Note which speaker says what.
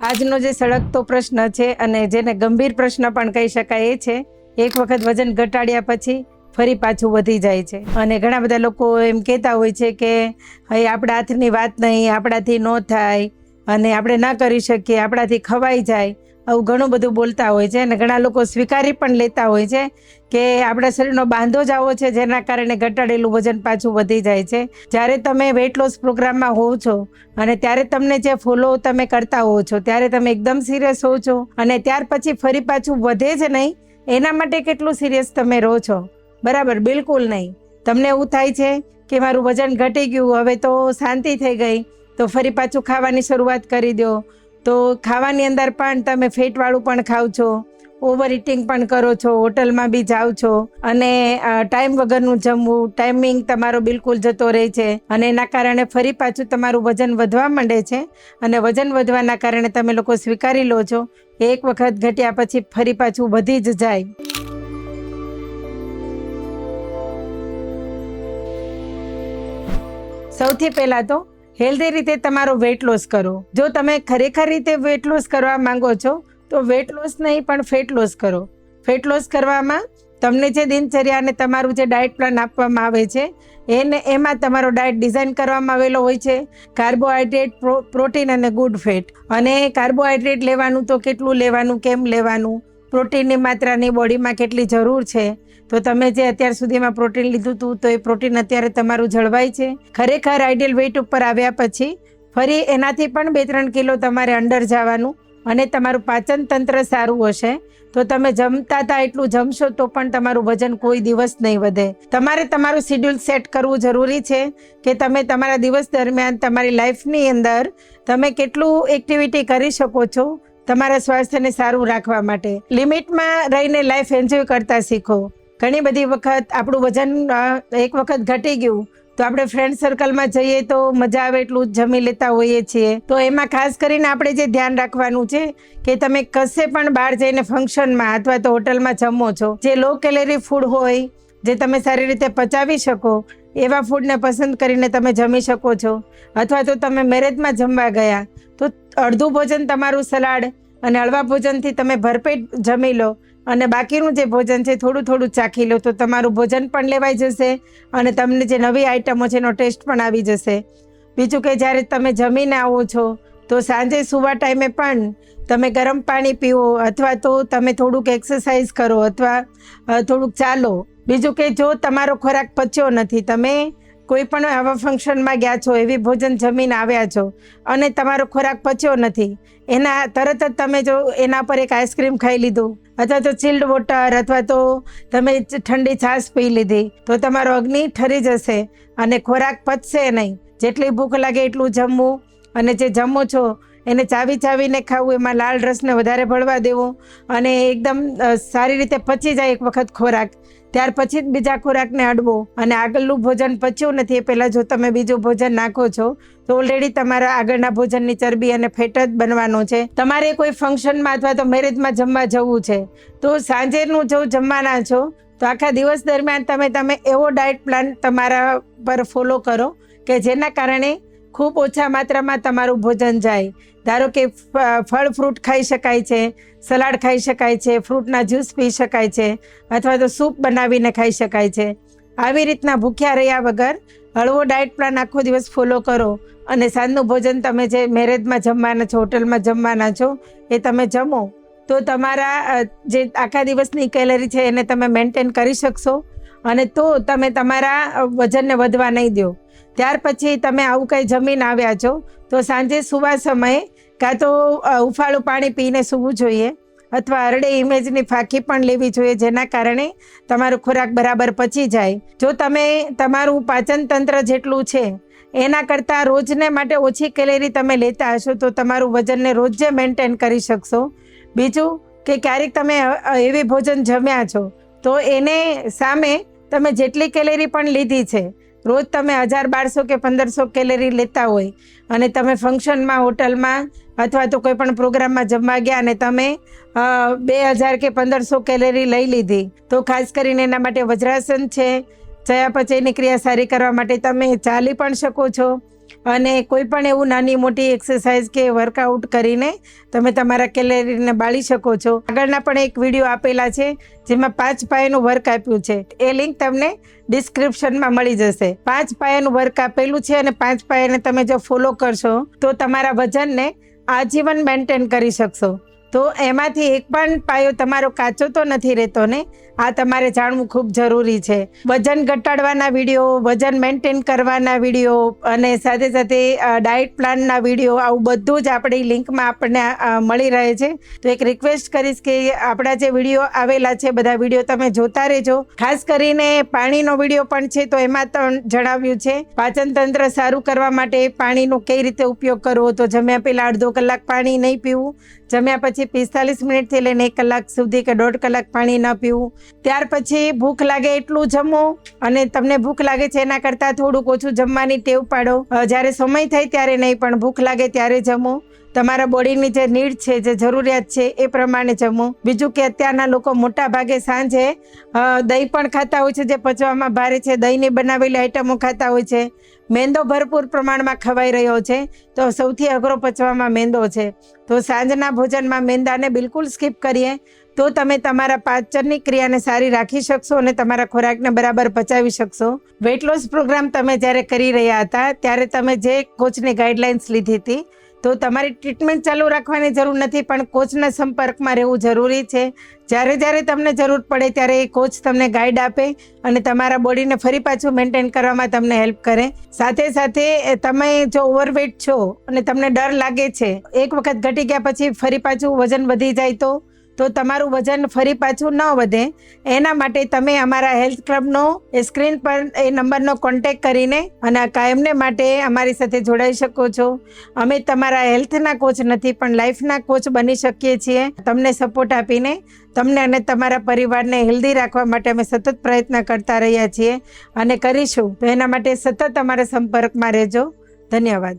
Speaker 1: આજનો જે સળગતો પ્રશ્ન છે અને જેને ગંભીર પ્રશ્ન પણ કહી શકાય એ છે, એક વખત વજન ઘટાડ્યા પછી ફરી પાછું વધી જાય છે. અને ઘણા બધા લોકો એમ કહેતા હોય છે કે હવે આપણા હાથની વાત નહીં, આપણાથી ન થાય, અને આપણે ના કરી શકીએ, આપણાથી ખવાઈ જાય. આવું ઘણું બધું બોલતા હોય છે અને ઘણા લોકો સ્વીકારી પણ લેતા હોય છે કે આપણા શરીરનો બાંધો જ આવો છે જેના કારણે ઘટાડેલું વજન પાછું વધી જાય છે. જ્યારે તમે વેઇટ લોસ પ્રોગ્રામમાં હોવ છો અને ત્યારે તમને જે ફોલો તમે કરતા હોવ છો, ત્યારે તમે એકદમ સિરિયસ હોવ છો અને ત્યાર પછી ફરી પાછું વધે જ નહીં, એના માટે કેટલું સિરિયસ તમે રહો છો? બરાબર, બિલકુલ નહીં. તમને એવું થાય છે કે મારું વજન ઘટી ગયું, હવે તો શાંતિ થઈ ગઈ, તો ફરી પાછું ખાવાની શરૂઆત કરી દો તો ખાવાની અંદર પણ તમે ફેટવાળું પણ ખાવ છો ઓવર ઇટિંગ પણ કરો છો, હોટલમાં બી જાઓ છો. અને ટાઈમ વગરનું જમવું, ટાઈમિંગ તમારો બિલકુલ જતો રહે છે. અને એના કારણે ફરી પાછું તમારું વજન વધવા માંડે છે. અને વજન વધવાના કારણે તમે લોકો સ્વીકારી લો છો. એક વખત ઘટ્યા પછી ફરી પાછું વધી જ જાય. સૌથી પહેલાં તો હેલ્ધી રીતે તમારો વેટ લોસ કરો. જો તમે ખરેખર રીતે વેટ લોસ કરવા માંગો છો, તો વેટ લોસ નહીં, પણ ફેટ લોસ કરો. ફેટ લોસ કરવામાં તમને જે દિનચર્યા અને તમારું જે ડાયટ પ્લાન આપવામાં આવે છે, એને, એમાં તમારો ડાયટ ડિઝાઇન કરવામાં આવેલો હોય છે. કાર્બોહાઈડ્રેટ પ્રો- પ્રોટીન અને ગુડ ફેટ અને કાર્બોહાઈડ્રેટ લેવાનું તો કેટલું લેવાનું, કેમ લેવાનું? પ્રોટીનની માત્રાની બોડીમાં કેટલી જરૂર છે? તો તમે જે અત્યાર સુધીમાં પ્રોટીન લીધું હતું તો એ પ્રોટીન અત્યારે તમારું જળવાય છે. ખરેખર આઈડિયલ વેઇટ ઉપર આવ્યા પછી ફરી એનાથી પણ બે ત્રણ કિલો તમારે અંડર જવાનું અને તમારું પાચન તંત્ર સારું હશે. તો તમે જમતા હતા એટલું જમશો તો પણ તમારું વજન કોઈ દિવસ નહીં વધે. તમારે તમારું શિડ્યુલ સેટ કરવું જરૂરી છે કે તમે તમારા દિવસ દરમિયાન તમારી લાઈફની અંદર તમે કેટલું એક્ટિવિટી કરી શકો છો? તમારા સ્વાસ્થ્યને સારું રાખવા માટે. લિમિટમાં રહીને લાઈફ એન્જોય કરતા શીખો. ઘણી બધી વખત આપણું વજન એક વખત ઘટી ગયું, તો આપણે ફ્રેન્ડ સર્કલમાં જઈએ તો મજા આવે એટલું જ જમી લેતા હોઈએ છીએ. તો એમાં ખાસ કરીને આપણે જે ધ્યાન રાખવાનું છે કે તમે કશે પણ બહાર જઈને ફંક્શનમાં અથવા તો હોટલમાં જમો છો, જે લો કેલેરી ફૂડ હોય, જે તમે સારી રીતે પચાવી શકો એવા ફૂડને પસંદ કરીને તમે જમી શકો છો. અથવા તો તમે મેરેજમાં જમવા ગયા, તો અડધું ભોજન તમારું સલાડ અને હળવા ભોજનથી તમે ભરપેટ જમી લો. અને બાકીનું જે ભોજન છે, થોડું થોડું ચાખી લો, તો તમારું ભોજન પણ લેવાઈ જશે અને તમને જે નવી આઈટમો છે, એનો ટેસ્ટ પણ આવી જશે. બીજું કે જ્યારે તમે જમીને આવો છો, તો સાંજે સુવા ટાઈમે પણ તમે ગરમ પાણી પીવો, અથવા તો તમે થોડુંક એક્સરસાઇઝ કરો, અથવા થોડુંક ચાલો. બીજું કે જો તમારો ખોરાક પચ્યો નથી, તમે કોઈ પણ આવા ફંક્શનમાં ગયા છો, એવી ભોજન જમીને આવ્યા છો અને તમારો ખોરાક પચ્યો નથી, એના તરત જ તમે જો એના પર એક આઈસ્ક્રીમ ખાઈ લીધું, અથવા તો ચિલ્ડ વોટર અથવા તો તમે ઠંડી છાશ પી લીધી, તો તમારો અગ્નિ ઠરી જશે અને ખોરાક પચશે નહીં. જેટલી ભૂખ લાગે એટલું જમવું અને જે જમો છો એને ચાવી ચાવીને ખાવું, એમાં લાલ રસને વધારે ભળવા દેવું અને એકદમ સારી રીતે પચી જાય એક વખત ખોરાક. ત્યાર પછી જ બીજા ખોરાકને અડવો અને આગળનું ભોજન પચ્યું નથી, એ પહેલાં જો તમે બીજું ભોજન નાખો છો, તો ઓલરેડી તમારા આગળના ભોજનની ચરબી અને ફેટ જ બનવાનું છે. તમારે કોઈ ફંક્શનમાં અથવા તો મેરેજમાં જમવા જવું છે, તો સાંજેનું જો જમવાના છો, તો આખા દિવસ દરમિયાન તમે તમે એવો ડાયટ પ્લાન તમારા પર ફોલો કરો કે જેના કારણે ખૂબ ઓછા માત્રામાં તમારું ભોજન જાય. ધારો કે ફળ ફ્રૂટ ખાઈ શકાય છે, સલાડ ખાઈ શકાય છે, ફ્રૂટના જ્યુસ પી શકાય છે, અથવા તો સૂપ બનાવીને ખાઈ શકાય છે. આવી રીતના ભૂખ્યા રહ્યા વગર હળવો ડાયટ પ્લાન આખો દિવસ ફોલો કરો અને સાંજનું ભોજન તમે જે મેરેજમાં જમવાના છો, હોટલમાં જમવાના છો, એ તમે જમો. તો તમારા જે આખા દિવસની કેલરી છે એને તમે મેન્ટેન કરી શકશો અને તો તમે તમારા વજનને વધવા નહીં દો. ત્યાર પછી તમે આવું કંઈ જમીન આવ્યા છો તો સાંજે સુવા સમયે કાં તો અ, હુંફાળું પાણી પીને સૂવું જોઈએ અથવા અરડે ઇમેજની ફાંકી પણ લેવી જોઈએ જેના કારણે તમારો ખોરાક બરાબર પચી જાય. જો તમે તમારું પાચન તંત્ર જેટલું છે એના કરતાં રોજને માટે ઓછી કેલેરી તમે લેતા હશો તો તમારું વજનને રોજે મેન્ટેન કરી શકશો. બીજું કે ક્યારેક તમે એવી ભોજન જમ્યા છો તો એને સામે તમે જેટલી કેલેરી પણ લીધી છે રોજ તમે હજાર બારસો કે પંદરસો કેલેરી લેતા હોય અને તમે ફંક્શનમાં, હોટલમાં અથવા તો કોઈ પણ પ્રોગ્રામમાં જમવા ગયા અને તમે બે હજાર કે પંદરસો કેલેરી લઈ લીધી, તો ખાસ કરીને એના માટે વજ્રાસન છે, ચયાપચયની ક્રિયા સારી કરવા માટે તમે ચાલી પણ શકો છો. અને કોઈ પણ એવું નાની મોટી એક્સરસાઇઝ કે વર્કઆઉટ કરીને તમે તમારા કેલેરીને બાળી શકો છો. આગળના પણ એક વીડિયો આપેલા છે, જેમાં પાંચ પાયાનું વર્ક આપ્યું છે. એ લિંક તમને ડિસ્ક્રિપ્શનમાં મળી જશે. પાંચ પાયાનું વર્ક આપેલું છે અને પાંચ પાયાને તમે જો ફોલો કરશો, તો તમારા વજનને આજીવન મેન્ટેન કરી શકશો. તો એમાંથી એક પણ પાયો તમારો કાચો તો નથી રહેતો ને આ તમારે જાણવું ખૂબ જરૂરી છે. વજન ઘટાડવાના વીડિયો, વજન મેન્ટેન કરવાના વીડિયો અને સાથે સાથે ડાયટ પ્લાનના વીડિયો, આવું બધું જ આપણી લિંકમાં આપણને મળી રહે છે. તો એક રિક્વેસ્ટ કરીશ કે આપણા જે વીડિયો આવેલા છે, બધા વીડિયો તમે જોતા રહેજો. ખાસ કરીને પાણીનો વીડિયો પણ છે, તો એમાં પણ જણાવ્યું છે, પાચન તંત્ર સારું કરવા માટે પાણીનો કઈ રીતે ઉપયોગ કરવો? તો જમ્યા પહેલાં અડધો કલાક પાણી નહીં પીવું, જમ્યા પછી પિસ્તાલીસ મિનિટથી લઈને એક કલાક સુધી કે દોઢ કલાક પાણી ન પીવું ત્યાર પછી ભૂખ લાગે એટલું જમો અને તમને ભૂખ લાગે છે એના કરતાં થોડુંક ઓછું જમવાની ટેવ પાડો. જ્યારે સમય થાય ત્યારે નહીં, પણ ભૂખ લાગે ત્યારે જમો. તમારા બોડીની જે નીડ છે, જે જરૂરિયાત છે એ પ્રમાણે જમો. બીજું કે અત્યારના લોકો મોટા ભાગે સાંજે દહીં પણ ખાતા હોય છે, જે પચવામાં ભારે છે. દહીંની બનાવેલી આઈટમો ખાતા હોય છે. મેંદો ભરપૂર પ્રમાણમાં ખવાઈ રહ્યો છે. તો સૌથી અઘરો પચવામાં મેંદો છે. તો સાંજના ભોજનમાં મેંદાને બિલકુલ સ્કીપ કરીએ. તો તમે તમારા પાચનની ક્રિયાને સારી રાખી શકશો અને તમારા ખોરાકને બરાબર પચાવી શકશો. વેટ લોસ પ્રોગ્રામ તમે જ્યારે કરી રહ્યા હતા, ત્યારે તમે જે કોચની ગાઈડલાઇન્સ લીધી હતી, તો તમારી ટ્રીટમેન્ટ ચાલુ રાખવાની જરૂર નથી, પણ કોચના સંપર્કમાં રહેવું જરૂરી છે. જ્યારે જ્યારે તમને જરૂર પડે, ત્યારે એ કોચ તમને ગાઈડ આપે અને તમારા બોડીને ફરી પાછું મેન્ટેન કરવામાં તમને હેલ્પ કરે. સાથે સાથે તમે જો ઓવરવેટ છો અને તમને ડર લાગે છે, એક વખત ઘટી ગયા પછી ફરી પાછું વજન વધી જાય તો? તો તમારું વજન ફરી પાછું ન વધે. એના માટે તમે અમારા હેલ્થ ક્લબનો એ સ્ક્રીન પર એ નંબરનો કોન્ટેક કરીને અને કાયમને માટે અમારી સાથે જોડાઈ શકો છો. અમે તમારા હેલ્થના કોચ નથી, પણ લાઈફના કોચ બની શકીએ છીએ. તમને સપોર્ટ આપીને, તમને અને તમારા પરિવારને હેલ્ધી રાખવા માટે અમે સતત પ્રયત્ન કરતા રહ્યા છીએ. અને કરીશું તો એના માટે સતત અમારા સંપર્કમાં રહેજો. ધન્યવાદ.